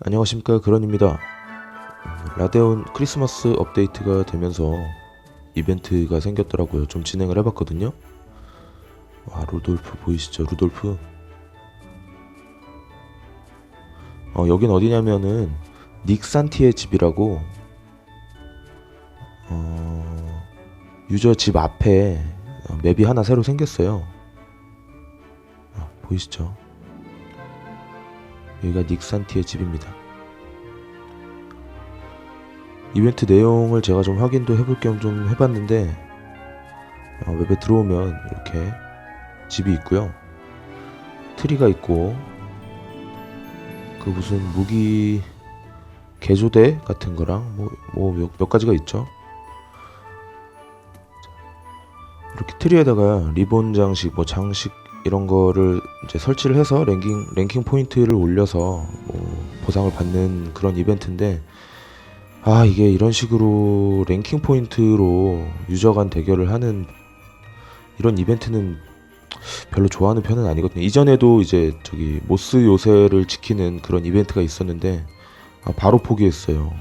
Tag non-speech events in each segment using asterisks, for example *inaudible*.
안녕하십니까 그런입니다. 라데온 크리스마스 업데이트가 되면서 이벤트가 생겼더라고요. 좀 진행을 해봤거든요. 와 루돌프 보이시죠? 루돌프. 어 여긴 어디냐면은 닉산티의 집이라고 어 유저 집 앞에 어, 맵이 하나 새로 생겼어요. 아, 보이시죠? 여기가 닉산티의 집입니다. 이벤트 내용을 제가 좀 확인도 해볼 겸 좀 해봤는데 어, 웹에 들어오면 이렇게 집이 있고요. 트리가 있고 그 무슨 무기 개조대 같은 거랑 뭐몇 몇 가지가 있죠. 이렇게 트리에다가 리본 장식, 뭐 장식 이런 거를 이제 설치를 해서 랭킹 랭킹 포인트를 올려서 뭐 보상을 받는 그런 이벤트인데 아 이게 이런 식으로 랭킹 포인트로 유저 간 대결을 하는 이런 이벤트는 별로 좋아하는 편은 아니거든요. 이전에도 이제 저기 모스 요새를 지키는 그런 이벤트가 있었는데 아, 바로 포기했어요.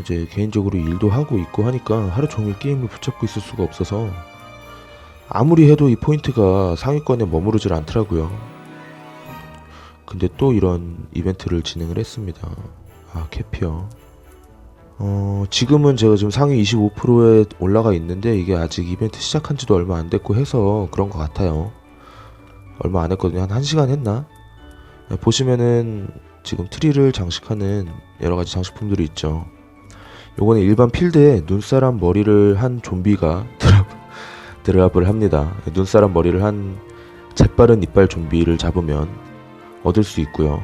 이제 개인적으로 일도 하고 있고 하니까 하루 종일 게임을 붙잡고 있을 수가 없어서 아무리 해도 이 포인트가 상위권에 머무르질 않더라고요. 근데 또 이런 이벤트를 진행을 했습니다. 아, 캐피어. 어, 지금은 제가 지금 상위 25%에 올라가 있는데 이게 아직 이벤트 시작한 지도 얼마 안 됐고 해서 그런 것 같아요. 얼마 안 했거든요. 한 1시간 했나? 네, 보시면은 지금 트리를 장식하는 여러 가지 장식품들이 있죠. 요거는 일반 필드에 눈사람 머리를 한 좀비가 드랍, 드랍을 합니다. 눈사람 머리를 한 재빠른 이빨 좀비를 잡으면 얻을 수 있고요.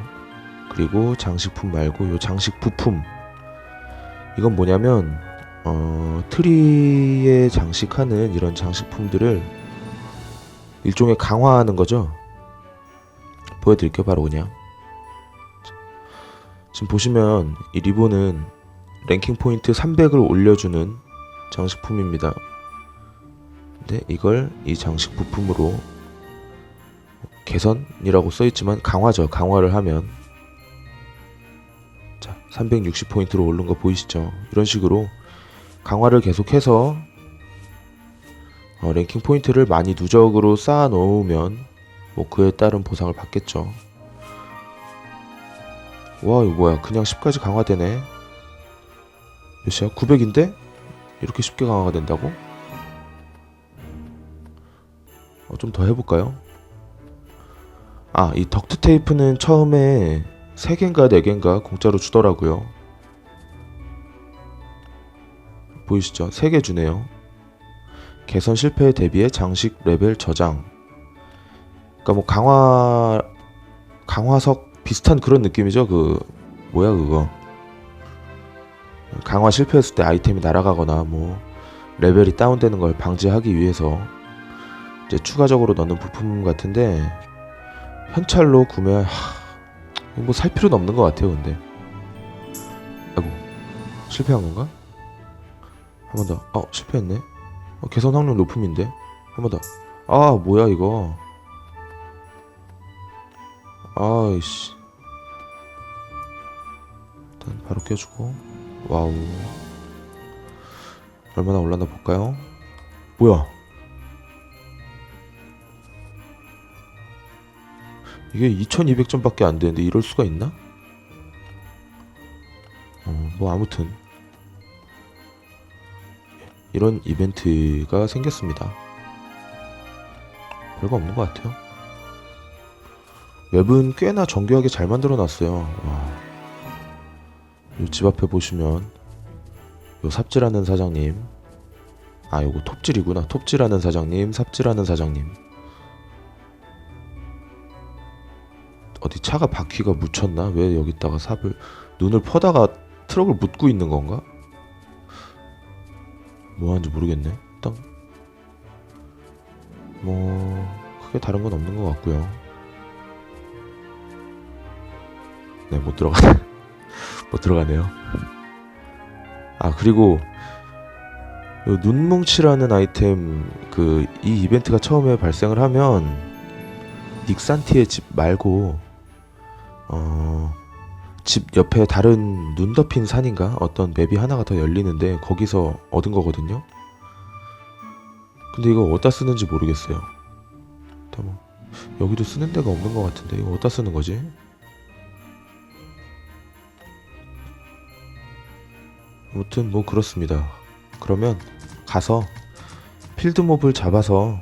그리고 장식품 말고 요 장식 부품 이건 뭐냐면 어, 트리에 장식하는 이런 장식품들을 일종의 강화하는 거죠. 보여드릴게요. 바로 그냥 지금 보시면 이 리본은 랭킹 포인트 300을 올려주는 장식품입니다. 근데 이걸 이 장식 부품으로 개선이라고 써있지만 강화죠. 강화를 하면 자 360포인트로 오른 거 보이시죠? 이런 식으로 강화를 계속해서 어, 랭킹 포인트를 많이 누적으로 쌓아 놓으면 뭐 그에 따른 보상을 받겠죠. 와 이거 뭐야 그냥 10까지 강화되네 몇이야? 900인데? 이렇게 쉽게 강화가 된다고? 어, 좀 더 해볼까요? 아, 이 덕트 테이프는 처음에 3개인가 4개인가 공짜로 주더라고요. 보이시죠? 3개 주네요. 개선 실패에 대비해 장식 레벨 저장. 그러니까 뭐 강화 강화석 비슷한 그런 느낌이죠. 그 뭐야 그거. 강화 실패했을 때 아이템이 날아가거나 뭐 레벨이 다운되는 걸 방지하기 위해서 이제 추가적으로 넣는 부품 같은데 현찰로 구매 하, 뭐살 필요는 없는 것 같아요 근데 아이고 실패한 건가? 한 번 더. 어 실패했네. 어, 개선 확률 높음인데 한 번 더. 아 뭐야 이거. 아이씨. 일단 바로 껴주고. 와우. 얼마나 올랐나 볼까요? 뭐야? 이게 2200점밖에 안 되는데 이럴 수가 있나? 어, 뭐 아무튼 이런 이벤트가 생겼습니다. 별거 없는 것 같아요. 웹은 꽤나 정교하게 잘 만들어 놨어요. 집 앞에 보시면 요 삽질하는 사장님 아 요거 톱질이구나 톱질하는 사장님 삽질하는 사장님 어디 차가 바퀴가 묻혔나? 왜 여기다가 삽을 눈을 퍼다가 트럭을 묻고 있는 건가? 뭐 하는지 모르겠네. 일단 뭐 크게 다른 건 없는 것 같고요. 네 못 들어가네. *laughs* 못 들어가네요. 아 그리고 요 눈뭉치라는 아이템 그 이 이벤트가 처음에 발생을 하면 닉산티의 집 말고 어 집 옆에 다른 눈 덮인 산인가 어떤 맵이 하나가 더 열리는데 거기서 얻은 거거든요. 근데 이거 어디다 쓰는지 모르겠어요. 뭐 여기도 쓰는 데가 없는 것 같은데 이거 어디다 쓰는 거지? 아무튼 뭐 그렇습니다. 그러면 가서 필드몹을 잡아서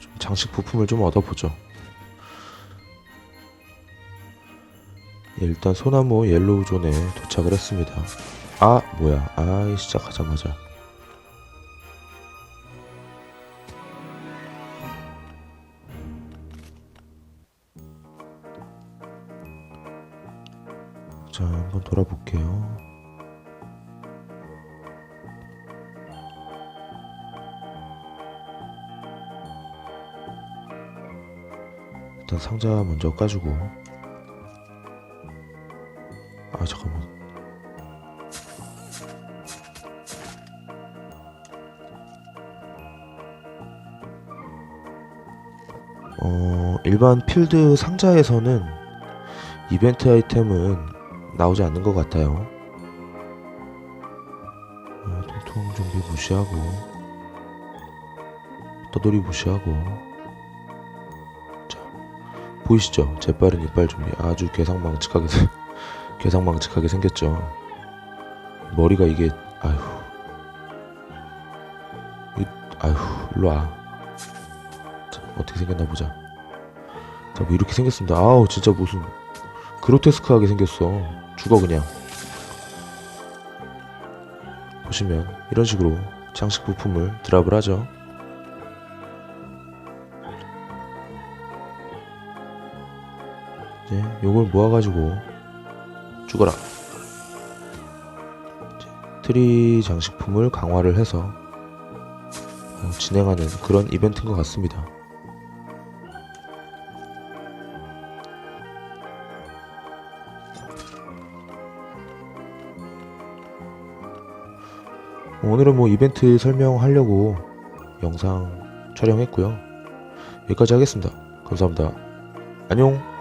좀 장식 부품을 좀 얻어보죠. 예, 일단 소나무 옐로우 존에 도착을 했습니다. 아 뭐야? 아 시작하자마자 자 한번 돌아볼게요. 일단 상자 먼저 까주고 아 잠깐만. 어 일반 필드 상자에서는 이벤트 아이템은 나오지 않는 것 같아요. 어, 통통 좀비 무시하고 떠돌이 무시하고. 자 보이시죠? 재빠른 이빨 좀비. 아주 괴상망측하게 생- 괴상망측하게 생겼죠. 머리가 이게 아휴, 이, 아휴, 일로 와. 자, 어떻게 생겼나 보자. 자, 뭐 이렇게 생겼습니다. 아우, 진짜 무슨 그로테스크하게 생겼어. 죽어 그냥. 보시면 이런 식으로 장식 부품을 드랍을 하죠. 이제 요걸 모아가지고 죽어라. 트리 장식품을 강화를 해서 어, 진행하는 그런 이벤트인 것 같습니다. 오늘은 뭐 이벤트 설명하려고 영상 촬영했고요. 여기까지 하겠습니다. 감사합니다. 안녕.